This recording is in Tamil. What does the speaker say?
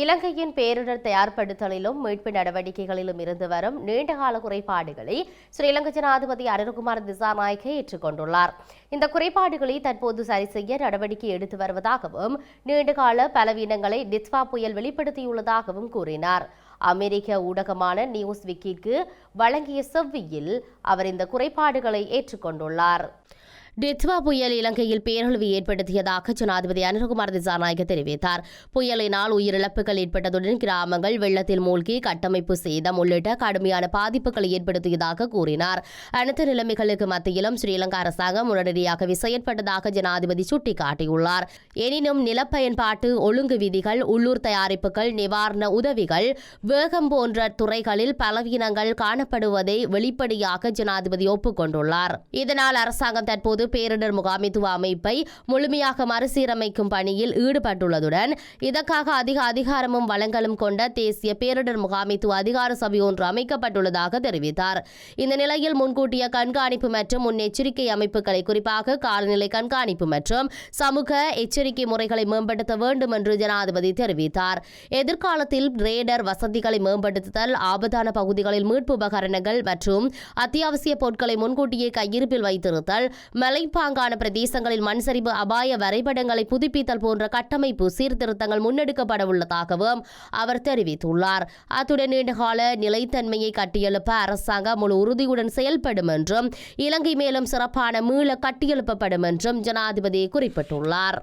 இலங்கையின் பேரிடர் தயார்படுத்தலிலும் மீட்பு நடவடிக்கைகளிலும் இருந்து வரும் நீண்டகால குறைபாடுகளை ஸ்ரீலங்கா ஜனாதிபதி அருண்குமார் திசாநாயக்கை ஏற்றுக்கொண்டுள்ளார். இந்த குறைபாடுகளை தற்போது சரி செய்ய நடவடிக்கை எடுத்து வருவதாகவும் நீண்டகால பலவீனங்களை டிஸ்வா புயல் வெளிப்படுத்தியுள்ளதாகவும் கூறினார். அமெரிக்க ஊடகமான நியூஸ் விக்கிக்கு வழங்கிய செவ்வியில் அவர் இந்த குறைபாடுகளை ஏற்றுக்கொண்டுள்ளார். டெத்வா புயல் இலங்கையில் பேரழிவு ஏற்படுத்தியதாக ஜனாதிபதி அனுரகுமார் திசாநாயக தெரிவித்தார். புயலினால் உயிரிழப்புகள் ஏற்பட்டதுடன் கிராமங்கள் வெள்ளத்தில் மூழ்கி கட்டமைப்பு சேதம் உள்ளிட்ட கடுமையான பாதிப்புகளை ஏற்படுத்தியதாக கூறினார். அனைத்து நிலைமைகளுக்கு மத்தியிலும் ஸ்ரீலங்கா அரசாங்கம் உடனடியாக செயற்பட்டதாக ஜனாதிபதி சுட்டிக்காட்டியுள்ளார். எனினும் நிலப்பயன்பாட்டு ஒழுங்கு விதிகள் உள்ளூர் தயாரிப்புகள் நிவாரண உதவிகள் வேகம் போன்ற துறைகளில் பலவீனங்கள் காணப்படுவதை வெளிப்படையாக ஜனாதிபதி ஒப்புக்கொண்டுள்ளார். இதனால் அரசாங்கம் தற்போது பொது பேரிடர் முகாமைத்துவ அமைப்பை முழுமையாக மறுசீரமைக்கும் பணியில் ஈடுபட்டுள்ளதுடன் இதற்காக அதிக அதிகாரமும் வளங்களும் கொண்ட தேசிய பேரிடர் முகாமைத்துவ அதிகார சபை ஒன்று அமைக்கப்பட்டுள்ளதாக தெரிவித்தார். இந்த நிலையில் முன்கூட்டிய கண்காணிப்பு மற்றும் முன்னெச்சரிக்கை அமைப்புகளை குறிப்பாக காலநிலை கண்காணிப்பு மற்றும் சமூக எச்சரிக்கை முறைகளை மேம்படுத்த வேண்டும் என்று ஜனாதிபதி தெரிவித்தார். எதிர்காலத்தில் ரேடர் வசதிகளை மேம்படுத்துதல் ஆபத்தான பகுதிகளில் மீட்பு உபகரணங்கள் மற்றும் அத்தியாவசிய பொருட்களை முன்கூட்டியே கையிருப்பில் வைத்திருத்தல் மலைப்பாங்கான பிரதேசங்களில் மண் சரிவு அபாய வரைபடங்களை புதுப்பித்தல் போன்ற கட்டமைப்பு சீர்திருத்தங்கள் முன்னெடுக்கப்பட உள்ளதாகவும் அவர் தெரிவித்துள்ளார். அத்துடன் நீண்டகால நிலைத்தன்மையை கட்டியெழுப்ப அரசாங்கம் முழு உறுதியுடன் செயல்படும் என்றும் இலங்கை மேலும் சிறப்பான மீள கட்டியெழுப்பப்படும் என்றும் ஜனாதிபதி குறிப்பிட்டுள்ளார்.